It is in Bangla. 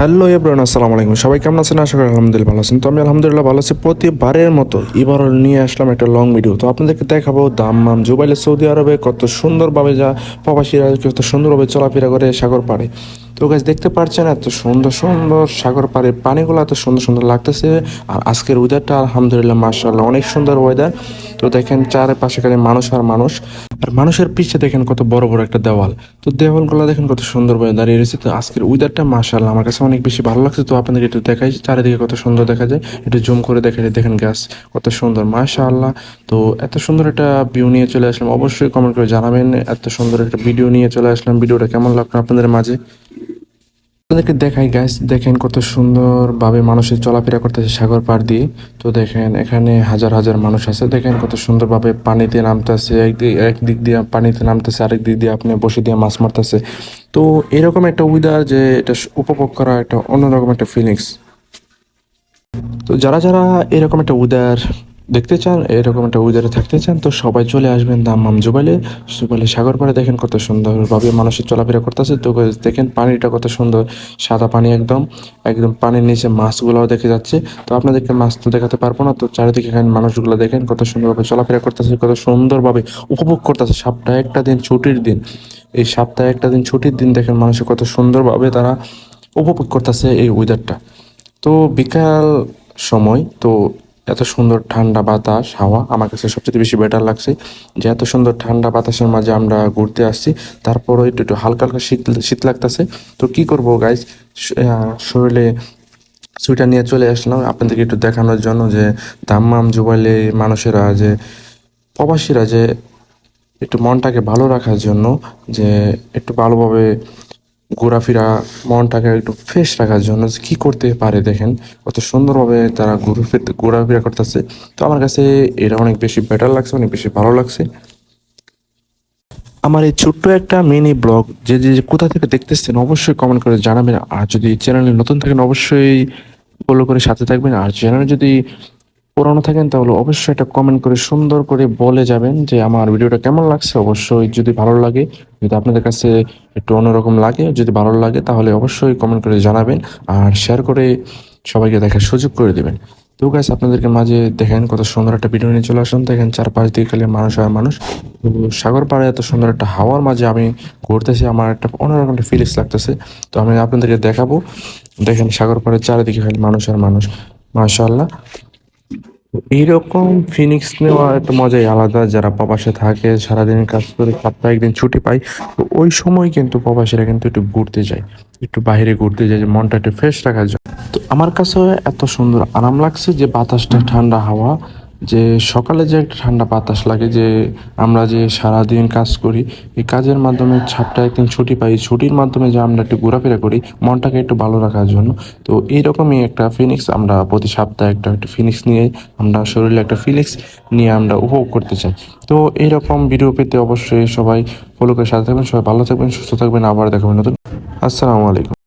হ্যালো এব্রান আসসালামু আলাইকুম। সবাই কেমন আছেন? আশা করি আলহামদুলিল্লাহ ভালো আছেন। তো আমি আলহামদুলিল্লাহ ভালো আছি। প্রতিবারের মতো এবারও নিয়ে আসলাম একটা লং ভিডিও তো আপনাদেরকে দেখাবো দাম্মাম জুবাইলে সৌদি আরবে কত সুন্দরভাবে যা প্রবাসীরা কত সুন্দরভাবে চলাফেরা করে সাগর পাড়ে। তো গাছ দেখতে পাচ্ছেন এত সুন্দর সুন্দর সাগর পাড়ে পানিগুলো এত সুন্দর সুন্দর লাগতেছে। আর আজকের ওয়েদারটা আলহামদুলিল্লাহ মার্শাল্লাহ অনেক সুন্দর ওয়েদার তো দেখেন চারপাশে খালি মানুষ আর মানুষ। আর মানুষের পিছে দেখেন কত বড় বড় একটা দেওয়াল। তো দেওয়ালগুলো দেখেন কত সুন্দর সুন্দরভাবে দাঁড়িয়ে রয়েছে। তো আজকের ওয়েদারটা মার্শাল্লাহ আমার কাছে অনেক বেশি ভালো লাগছে। তো আপনাদের একটু দেখাই, চারিদিকে কত সুন্দর দেখা যায়। একটু জুম করে দেখা যায় দেখেন গাছ কত সুন্দর মার্শাল্লাহ তো এত সুন্দর একটা ভিউ নিয়ে চলে আসলাম। অবশ্যই কমেন্ট করে জানাবেন, এত সুন্দর একটা ভিডিও নিয়ে চলে আসলাম। ভিডিওটা কেমন লাগল আপনাদের মাঝে? আপনাদেরকে দেখাই গাছ দেখেন কত সুন্দরভাবে মানুষের চলাফেরা করতেছে সাগর পাড় দিয়ে। তো দেখেন, এখানে হাজার হাজার মানুষ আছে। দেখেন কত সুন্দরভাবে পানিতে নামতেছে একদিক একদিক দিয়ে পানিতে নামতেছে, আরেক দিক দিয়ে আপনি বসে দিয়ে মাছ মারতেছে। তো এরকম একটা উইদার যে এটা উপভোগ করা একটা অন্যরকম একটা ফিলিংস তো যারা যারা এরকম একটা ওয়েদার দেখতে চান, এরকম একটা ওয়েদারে থাকতে চান, তো সবাই চলে আসবেন দাম্মাম জুবাইলে। জুবাইলে সাগর পাড়ে দেখেন কত সুন্দরভাবে মানুষের চলাফেরা করতেছে, তো দেখেন পানিটা কত সুন্দর, সাদা পানি একদম একদম পানির নিচে মাছগুলোও দেখে যাচ্ছে। তো আপনাদেরকে মাছ তো দেখাতে পারব না, তো চারিদিকে এখানে মানুষগুলো দেখেন কত সুন্দরভাবে চলাফেরা করতেছে, কত সুন্দরভাবে উপভোগ করতেছে। সপ্তাহে একটা দিন ছুটির দিন, এই সপ্তাহে একটা দিন ছুটির দিন দেখেন মানুষের কত সুন্দরভাবে তারা উপভোগ করতেছে এই ওয়েদারটা তো বিকাল সময়, তো এত সুন্দর ঠান্ডা বাতাস, হাওয়া আমার কাছে সবচেয়ে বেশি বেটার লাগছে। যে এত সুন্দর ঠান্ডা বাতাসের মাঝে আমরা ঘুরতে আসছি, তারপরও একটু একটু হালকা হালকা শীত শীত লাগতেছে। তো কি করব গাইজ শরীরে সুইটার নিয়ে চলে আসলাম। আপনাদেরকে একটু দেখানোর জন্য যে দাম্মাম জুবাইলে মানুষেরা, যে প্রবাসীরা যে একটু মনটাকে ভালো রাখার জন্য, যে একটু ভালোভাবে ঘোরাফেরা, মনটাকে একটু ফ্রেশ রাখার জন্য কী করতে পারে দেখেন, কত সুন্দরভাবে তারা ঘুরে ঘোরাফেরা করতেছে। তো আমার কাছে এটা অনেক বেশি বেটার লাগছে, অনেক বেশি ভালো লাগছে। আমার এই ছোট্ট একটা মিনি ব্লগ যে যে কোথা থেকে দেখতেছেন অবশ্যই কমেন্ট করে জানাবেন। আর যদি চ্যানেলে নতুন থাকেন অবশ্যই ফলো করে সাথে থাকবেন। আর চ্যানেলে যদি পুরানো থাকেন, তাহলে অবশ্যই একটা কমেন্ট করে সুন্দর করে বলে যাবেন যে আমার ভিডিওটা কেমন লাগছে। অবশ্যই যদি ভালো লাগে, যদি আপনাদের কাছে একটু অন্যরকম লাগে, যদি ভালো লাগে, তাহলে অবশ্যই কমেন্ট করে জানাবেন আর শেয়ার করে সবাইকে দেখার সুযোগ করে দেবেন। তো গাছ আপনাদেরকে মাঝে দেখেন কত সুন্দর একটা ভিডিও নিয়ে চলে আসলাম। দেখেন চারপাশ দিকে খালি মানুষ আর মানুষ। তো সাগর পাড়ে এত সুন্দর একটা হাওয়ার মাঝে আমি ঘুরতেছি, আমার একটা অন্যরকম একটা ফিলিংস লাগতেছে। তো আমি আপনাদেরকে দেখাবো। দেখেন সাগর পাড়ে চারিদিকে খালি মানুষ আর মানুষ। মাশাআল্লাহ। এইরকম ফিনিক্স নেওয়া একটা মজাই আলাদা। যারা প্রবাসে থাকে সারাদিন কাজ করে সপ্তাহে একদিন ছুটি পাই তো ওই সময় কিন্তু প্রবাসীরা কিন্তু একটু ঘুরতে যায়, একটু বাইরে ঘুরতে যায়, যে মনটা একটু ফ্রেশ রাখার জন্য। তো আমার কাছে এত সুন্দর আরাম লাগছে যে বাতাসটা ঠান্ডা হাওয়া যে সকালে যে একটা ঠান্ডা বাতাস লাগে, যে আমরা যে সারাদিন কাজ করি, এই কাজের মাধ্যমে ছাপটা একদিন ছুটি পাই। ছুটির মাধ্যমে যে আমরা একটু ঘোরাফেরা করি, মনটাকে একটু ভালো রাখার জন্য। তো এইরকমই একটা ফিনিক্স আমরা প্রতি সপ্তাহে একটা একটা ফিনিক্স নিয়ে আমরা শরীরে একটা ফিনিক্স নিয়ে আমরা উপভোগ করতে চাই। তো এইরকম ভিডিও পেতে অবশ্যই সবাই ফলো করে সাথে থাকবেন, সবাই ভালো থাকবেন, সুস্থ থাকবেন। আবার দেখাবেন নতুন। আসসালামু আলাইকুম।